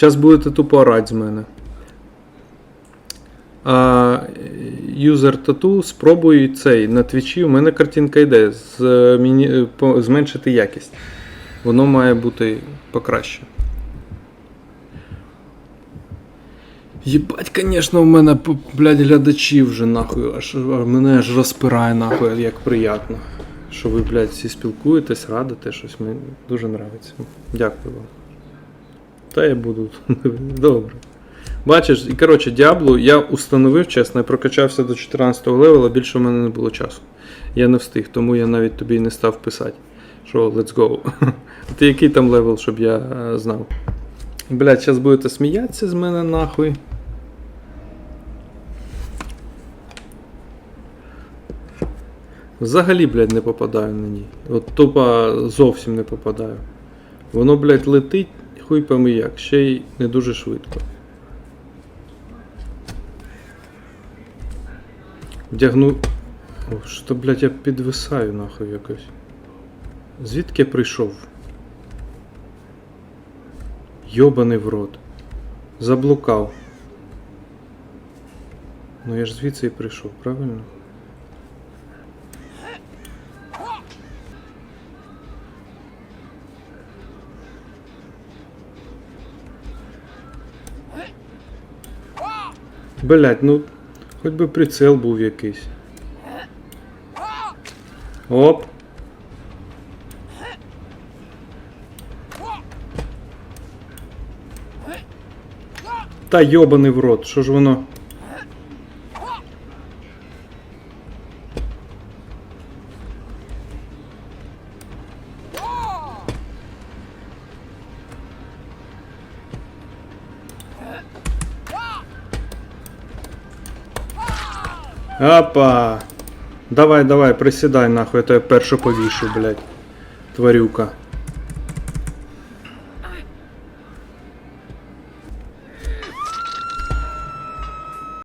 Зараз будете тупо орати з мене. А, юзер тату спробуй цей на твічі. У мене картинка йде. З, міні, по, зменшити якість. Воно має бути покраще. Єбать, конечно, у мене, блядь, глядачі вже нахуй, аж мене аж розпирає нахуй, як приємно. Що ви, блядь, всі спілкуєтесь, радите щось, мені дуже нравиться. Дякую вам. Та я буду. Добре. Бачиш, і коротше, Діаблу я установив, чесно, я прокачався до 14 левела, більше в мене не було часу. Я не встиг, тому я навіть тобі не став писати, що let's go. Ти який там левел, щоб я е, знав. Блять, зараз будете сміятися з мене нахуй. Взагалі, блядь, не попадаю на ній. От тупо зовсім не попадаю. Воно, блядь, летить, хуй пойми як, ще й не дуже швидко. Вдягну. О, що, блядь, я підвисаю нахуй якось. Звідки я прийшов? Йобаний в рот. Заблукав. Ну я ж звідси і прийшов, правильно? Блять, ну хоч би прицел був якийсь. Оп. Та йобаний в рот, що ж воно? Опа! Давай, давай, присідай нахуй, я тебе першу повішу, блядь. Тварюка.